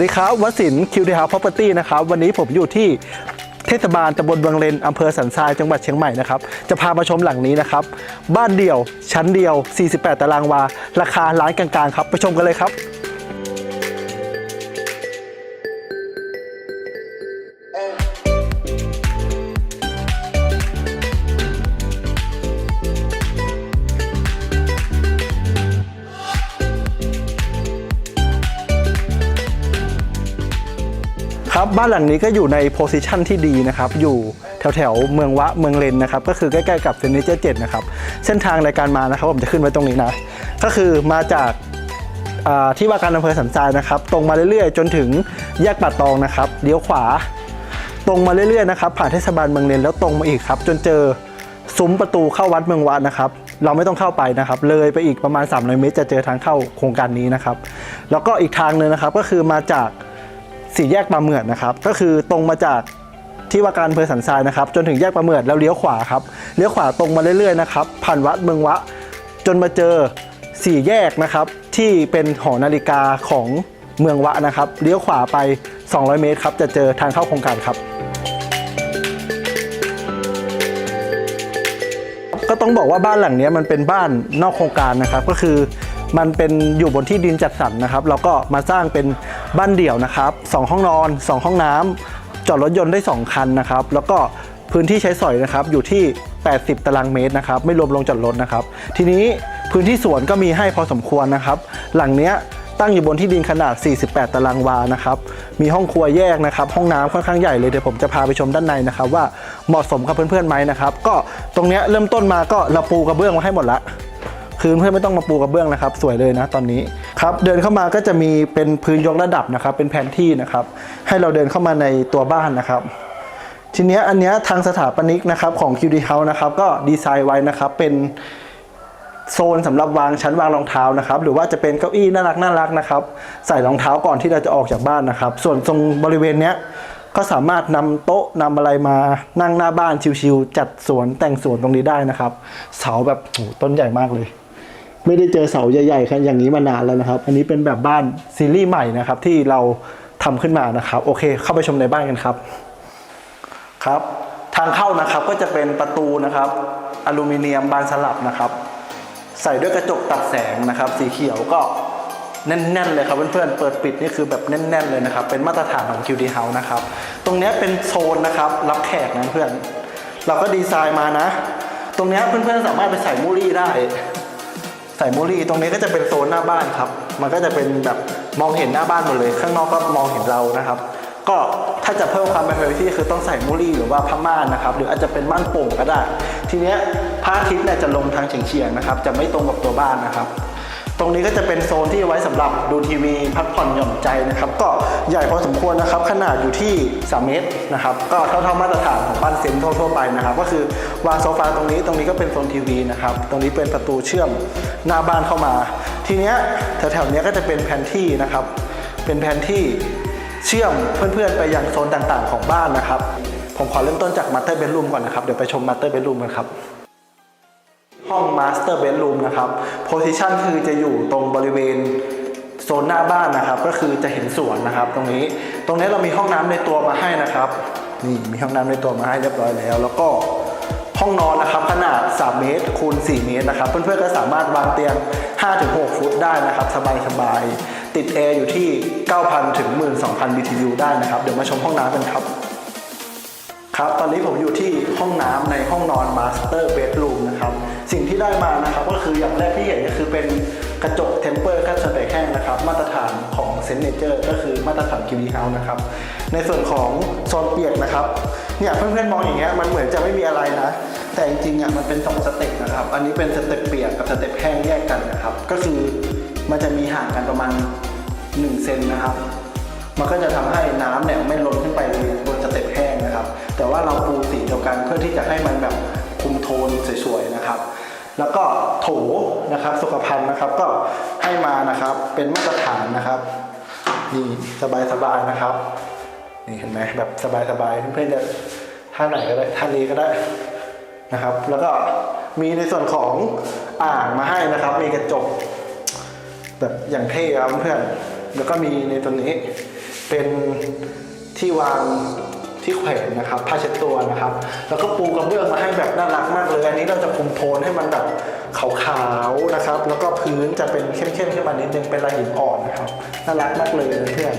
ดีครับวสินคิวดีฮาพ property นะครับ วันนี้ผมอยู่ที่เทศบาลตำบลบางเลนอำเภอสันทรายจังหวัดเชียงใหม่นะครับ จะพามาชมหลังนี้นะครับ บ้านเดี่ยวชั้นเดียว 48 ตารางวา ราคาล้านกลางๆครับ ไปชมกันเลยครับ ครับบ้านหลังนี้ก็อยู่ในโพสิชันที่ดีนะครับอยู่แถวแถวเมืองวะเมืองเลนนะครับก็คือใกล้ๆกับเซนนิเจอร์เจ็ดนะครับเส้นทางในการมานะครับผมจะขึ้นไว้ตรงนี้นะก็คือมาจากที่ว่าการอำเภอสันทรายนะครับ ตรงมาเรื่อยๆ จนถึงแยกป่าตองนะครับเลี้ยวขวา ตรงมาเรื่อยๆนะครับผ่านเทศบาลเมืองเลนแล้วตรงมาอีกครับจนเจอซุ้มประตูเข้าวัดเมืองวะนะครับ เราไม่ต้องเข้าไปนะครับ เลยไปอีกประมาณ300เมตรจะเจอทางเข้าโครงการนี้นะครับ แล้วก็อีกทางหนึงนะครับก็คือมาจาก สี่แยกปลาเหมือดนะครับ ก็คือตรงมาจากที่ว่าการอำเภอสันทรายนะครับ จนถึงแยกปลาเหมือดแล้วเลี้ยวขวาครับเลี้ยวขวาตรงมาเรื่อยๆนะครับผ่านวัดเมืองวะ จนมาเจอสี่แยกนะครับ ที่เป็นหอนาฬิกาของเมืองวะนะครับเลี้ยวขวาไป 200 เมตรครับจะเจอทางเข้าโครงการครับ ก็ต้องบอกว่าบ้านหลังนี้มันเป็นบ้านนอกโครงการนะครับ ก็คือมันเป็นอยู่บนที่ดินจัดสรรนะครับ แล้วก็มาสร้างเป็น บ้านเดี่ยวนะครับสองห้องนอนสองห้องน้ำจอดรถยนต์ได้ 2 คันนะครับ แล้วก็พื้นที่ใช้สอยนะครับอยู่ที่ 80 ตารางเมตรนะครับ ไม่รวมลงจอดรถนะครับ ทีนี้พื้นที่สวนก็มีให้พอสมควรนะครับ หลังเนี้ยตั้งอยู่บนที่ดินขนาด 48 ตารางวานะครับ มีห้องครัวแยกนะครับ ห้องน้ำค่อนข้างใหญ่เลยเดี๋ยวผมจะพาไปชมด้านในนะครับ ว่าเหมาะสมกับเพื่อนๆไหมนะครับ ก็ตรงเนี้ยเริ่มต้นมาก็เราปูกระเบื้องมาให้หมดละ คือเพื่อนไม่ต้องมาปูกระเบื้องนะครับ สวยเลยนะตอนนี้ครับเดินเข้ามาก็จะมีเป็นพื้นยกระดับนะครับ เป็นแผนที่นะครับ ให้เราเดินเข้ามาในตัวบ้านนะครับ ทีเนี้ยอันเนี้ยทางสถาปนิกนะครับของ QD House นะครับก็ดีไซน์ไว้นะครับเป็นโซนสำหรับวางชั้นวางรองเท้านะครับ หรือว่าจะเป็นเก้าอี้น่ารักน่ารักนะครับ ใส่รองเท้าก่อนที่เราจะออกจากบ้านนะครับ ส่วนตรงบริเวณเนี้ยก็สามารถนำโต๊ะนำอะไรมานั่งหน้าบ้านชิวๆจัดสวนแต่งสวนตรงนี้ได้นะครับ เสาแบบโหต้นใหญ่มากเลย ไม่ได้เจอเสาใหญ่ๆกันอย่างนี้มานานแล้วนะครับ อันนี้เป็นแบบบ้านซีรีส์ใหม่นะครับที่เราทำขึ้นมานะครับ โอเค เข้าไปชมในบ้านกันครับ ครับ ทางเข้านะครับก็จะเป็นประตูนะครับอลูมิเนียมบานสลับนะครับ ใส่ด้วยกระจกตัดแสงนะครับ สีเขียวก็แน่นๆเลยครับเพื่อนๆ เปิดปิดนี่คือแบบแน่น ๆ เลยนะครับ เป็นมาตรฐานของ QD House นะครับ ตรงนี้เป็นโซนนะครับรับแขกนะเพื่อน เราก็ดีไซน์มานะ ตรงนี้เพื่อนๆ สามารถไปใส่มูรี่ได้ ใส่มูรี่ตรงนี้ก็จะเป็นโซนหน้าบ้านครับ มันก็จะเป็นแบบมองเห็นหน้าบ้านหมดเลย ข้างนอกก็มองเห็นเรานะครับ ก็ถ้าจะเพิ่มความเป็นพรที่คือต้องใส่มุรี่หรือว่าผ้าม่านนะครับ หรืออาจจะเป็นม่านโป่งก็ได้ ทีเนี้ยพระอาทิตย์เนี่ยจะลงทางเฉียงๆนะครับ จะไม่ตรงกับตัวบ้านนะครับ ตรงนี้ก็จะเป็นโซนที่ไว้สำหรับดูทีวีพักผ่อนหย่อนใจนะครับ ก็ใหญ่พอสมควรนะครับ ขนาดอยู่ที่ 3 เมตรนะครับ ก็เท่าๆมาตรฐานของบ้านเซ็นทั่วๆไปนะครับ ก็คือวางโซฟาตรงนี้ตรงนี้ก็เป็นโซนทีวีนะครับ ตรงนี้เป็นประตูเชื่อมหน้าบ้านเข้ามา ทีเนี้ยแถวๆเนี้ยก็จะเป็นแผนที่นะครับ เป็นแผนที่เชื่อมเพื่อนๆไปยังโซนต่างๆ ของบ้านนะครับ ผมขอเริ่มต้นจากมาสเตอร์เบดรูมก่อนนะครับ เดี๋ยวไปชมมาสเตอร์เบดรูมกันครับ ห้องมาสเตอร์เบดรูมนะครับโพซิชันคือจะอยู่ตรงบริเวณโซนหน้าบ้านนะครับ ก็คือจะเห็นสวนนะครับ ตรงนี้ ตรงนี้เรามีห้องน้ำในตัวมาให้นะครับ นี่มีห้องน้ำในตัวมาให้เรียบร้อยแล้ว แล้วก็ห้องนอนนะครับขนาด 3 เมตรคูณ 4 เมตรนะครับ เพื่อนๆก็สามารถวางเตียง 5-6 ฟุตได้นะครับ สบายๆ ติดแอร์อยู่ที่ 9,000 ถึง 12,000 BTU ได้นะครับ เดี๋ยวมาชมห้องน้ำกันครับ ครับ ตอนนี้ผมอยู่ที่ห้องน้ำในห้องนอน Master Bedroom นะครับ สิ่งที่ได้มานะครับก็คืออย่างแรกที่เห็นก็คือเป็นกระจกเทมเปอร์กั้นสเตกแห้งนะครับ มาตรฐานของเซนเนเจอร์ก็คือมาตรฐานคิวีเฮาส์นะครับในส่วนของโซนเปียกนะครับเนี่ยเพื่อนๆมองอย่างเงี้ยมันเหมือนจะไม่มีอะไรนะ แต่จริงๆอะมันเป็นสองสเต็ปนะครับ อันนี้เป็นสเต็ปเปียกกับสเต็ปแห้งแยกกันนะครับ ก็คือมันจะมีห่างกันประมาณ1เซนนะครับ มันก็จะทำให้น้ำเนี่ยไม่ล้นขึ้นไปบนสเต็ปแห้งนะครับ แต่ว่าเราปูสีเดียวกันเพื่อที่จะให้มันแบบ คุมโทนสวยๆนะครับ แล้วก็โถนะครับสุขภัณฑ์นะครับก็ให้มานะครับเป็นมาตรฐานนะครับนี่สบายๆนะครับนี่เห็นไหมแบบสบายๆเพื่อนๆจะท่าไหนก็ได้ท่านี้ก็ได้นะครับ แล้วก็มีในส่วนของอ่างมาให้นะครับ มีกระจกแบบอย่างเท่ครับเพื่อนแล้วก็มีในตัวนี้เป็นที่วาง ที่แขวนนะครับผ้าเช็ดตัวนะครับ แล้วก็ปูกระเบื้องมาให้แบบน่ารักมากเลย อันนี้เราจะคุมโทนให้มันแบบขาวๆนะครับ แล้วก็พื้นจะเป็นเข้มๆขึ้นมานิดนึงเป็นลายหินอ่อนนะครับน่ารักมากเลยเพื่อน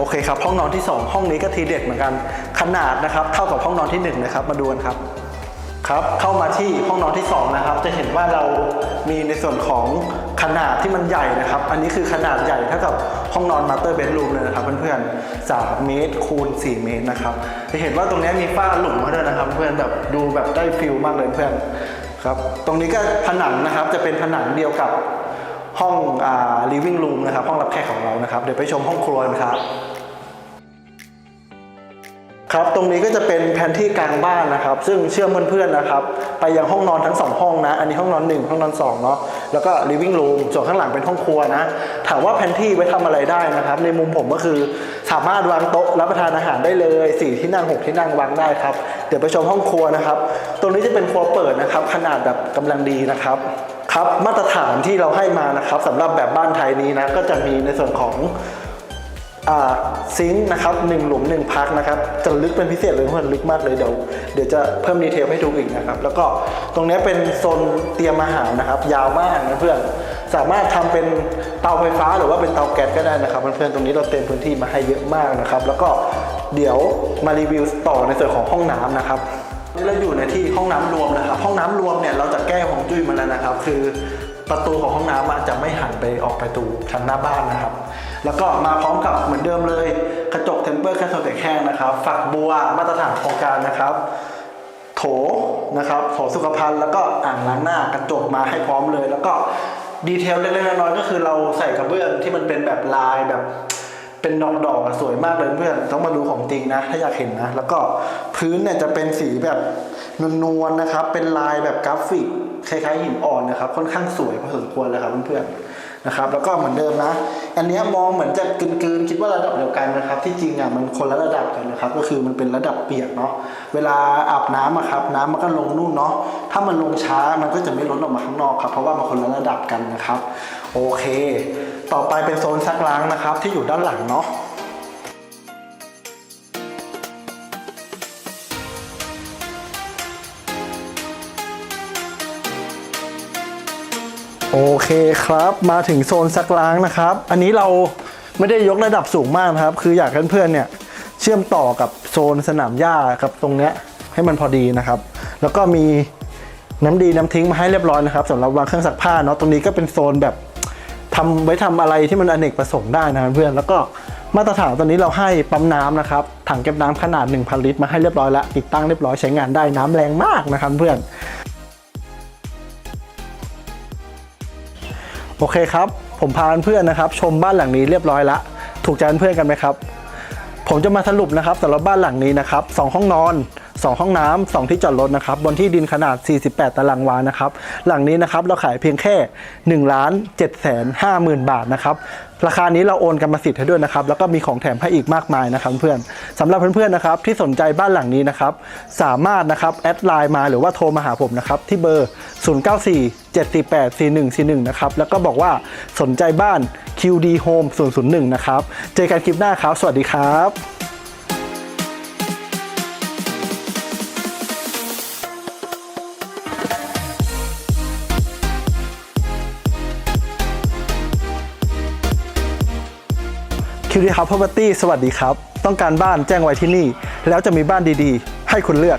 โอเคครับห้องนอนที่ 2 ห้องนี้ก็ทีเด็ดเหมือนกัน ขนาดนะครับเท่ากับห้องนอนที่1นะครับมาดูกันครับครับเข้ามาที่ห้องนอนที่2นะครับจะเห็นว่าเรามีในส่วนของขนาดที่มันใหญ่นะครับ อันนี้คือขนาดใหญ่เท่ากับห้องนอนมาสเตอร์เบดรูมเลยนะครับเพื่อนๆ3เมตรคูณ4เมตรนะครับจะเห็นว่าตรงนี้มีฝ้าหลุมมาด้วยนะครับ เพื่อนแบบดูแบบได้ฟิลมากเลยเพื่อนครับตรงนี้ก็ผนังนะครับจะเป็นผนังเดียวกับห้องอ่า living room นะครับห้องรับแขกของเรานะครับเดี๋ยวไปชมห้องครัวกันครับ ครับ ตรงนี้ก็จะเป็นแผนที่กลางบ้านนะครับ ซึ่งเชื่อมเพื่อนๆนะครับ ไปยังห้องนอนทั้งสองห้องนะ อันนี้ห้องนอนหนึ่งห้องนอนสองเนาะ แล้วก็ living room ส่วนข้างหลังเป็นห้องครัวนะ ถามว่าแผนที่ไว้ทำอะไรได้นะครับ ในมุมผมก็คือสามารถวางโต๊ะรับประทานอาหารได้เลยสี่ที่นั่งหกที่นั่งวางได้ครับ เดี๋ยวไปชมห้องครัวนะครับ ตรงนี้จะเป็นครัวเปิดนะครับ ขนาดแบบกำลังดีนะครับครับมาตรฐานที่เราให้มานะครับสำหรับแบบบ้านไทยนี้นะก็จะมีในส่วนของ ซิงค์นะครับหนึ่งหลุมหนึ่งพักนะครับจะลึกเป็นพิเศษเลยเพื่อนลึกมากเลยเดี๋ยวเดี๋ยวจะเพิ่มดีเทลให้ดูอีกนะครับแล้วก็ตรงนี้เป็นโซนเตรียมอาหารนะครับ ยาวมากนะเพื่อนสามารถทำเป็นเตาไฟฟ้าหรือว่าเป็นเตาแก๊สก็ได้นะครับเพื่อนๆตรงนี้เราเต็มพื้นที่มาให้เยอะมากนะครับ แล้วก็เดี๋ยวมารีวิวต่อในส่วนของห้องน้ำนะครับนี่เราอยู่ในที่ห้องน้ำรวมนะครับ ห้องน้ำรวมเนี่ยเราจะแก้ของจุ้ยมาแล้วนะครับ คือประตูของห้องน้ำจะไม่หันไปออกประตูทางหน้าบ้านนะครับ แล้วก็มาพร้อมกับเหมือนเดิมเลย กระจกเทมเปอร์แคสโซเตแห้งนะครับ ฝักบัวมาตรฐานโครงการนะครับ โถนะครับโถสุขภัณฑ์แล้วก็อ่างล้างหน้ากระจกมาให้พร้อมเลย แล้วก็ดีเทลเล็กๆน้อยๆก็คือเราใส่กระเบื้องที่มันเป็นแบบลายแบบเป็นดอกดอกๆสวยมากเลยเพื่อนต้องมาดูของจริงนะ ถ้าอยากเห็นนะ แล้วก็พื้นเนี่ยจะเป็นสีแบบนวลๆนะครับ เป็นลายแบบกราฟิกคล้ายๆหินอ่อนนะครับ ค่อนข้างสวยพอสมควรเลยครับเพื่อนๆ นะครับแล้วก็เหมือนเดิมนะ อันนี้มองเหมือนจะกลืนๆคิดว่าระดับเดียวกันนะครับ ที่จริงอะมันคนละระดับกันนะครับ ก็คือมันเป็นระดับเปียกเนาะเวลาอาบน้ำอะครับน้ำมันก็ลงนู่นเนาะถ้ามันลงช้ามันก็จะไม่ล้นออกมาข้างนอกครับ เพราะว่ามันคนละระดับกันนะครับ โอเค ต่อไปเป็นโซนซักล้างนะครับ ที่อยู่ด้านหลังเนาะ โอเคครับมาถึงโซนซักล้างนะครับ อันนี้เราไม่ได้ยกระดับสูงมากนะครับ คืออยากเพื่อนๆเนี่ยเชื่อมต่อกับโซนสนามหญ้าครับตรงเนี้ยให้มันพอดีนะครับ แล้วก็มีน้ำดีน้ำทิ้งมาให้เรียบร้อยนะครับสำหรับวางเครื่องซักผ้าเนาะตรงนี้ก็เป็นโซนแบบทำไว้ทำอะไรที่มันอเนกประสงค์ได้นะครับเพื่อนแล้วก็มาตรฐานตอนนี้เราให้ปั๊มน้ำนะครับถังเก็บน้ำขนาด 1,000 ลิตรมาให้เรียบร้อยแล้วติดตั้งเรียบร้อยใช้งานได้น้ำแรงมากนะครับเพื่อน โอเคครับ ผมพาเพื่อนๆนะครับ ชมบ้านหลังนี้เรียบร้อยละ ถูกใจเพื่อนๆกันไหมครับ ผมจะมาสรุปนะครับสำหรับบ้านหลังนี้นะครับสองห้องนอน 2 ห้องน้ำสองที่จอดรถนะครับบนที่ดินขนาด 48 ตารางวานะครับหลังนี้นะครับเราขายเพียงแค่1ล้าน7แสน5หมื่นบาทนะครับราคานี้เราโอนกรรมสิทธิ์ให้ด้วยนะครับแล้วก็มีของแถมให้อีกมากมายนะครับเพื่อนสำหรับเพื่อนๆนะครับที่สนใจบ้านหลังนี้นะครับสามารถนะครับแอดไลน์มาหรือว่าโทรมาหาผมนะครับที่เบอร์ 094 748 4141นะครับแล้วก็บอกว่าสนใจบ้าน QD Home 001นะครับเจอกันคลิปหน้าครับ สวัสดีครับ คิวดีครับ Property สวัสดีครับ ต้องการบ้านแจ้งไว้ที่นี่ แล้วจะมีบ้านดีๆ ให้คุณเลือก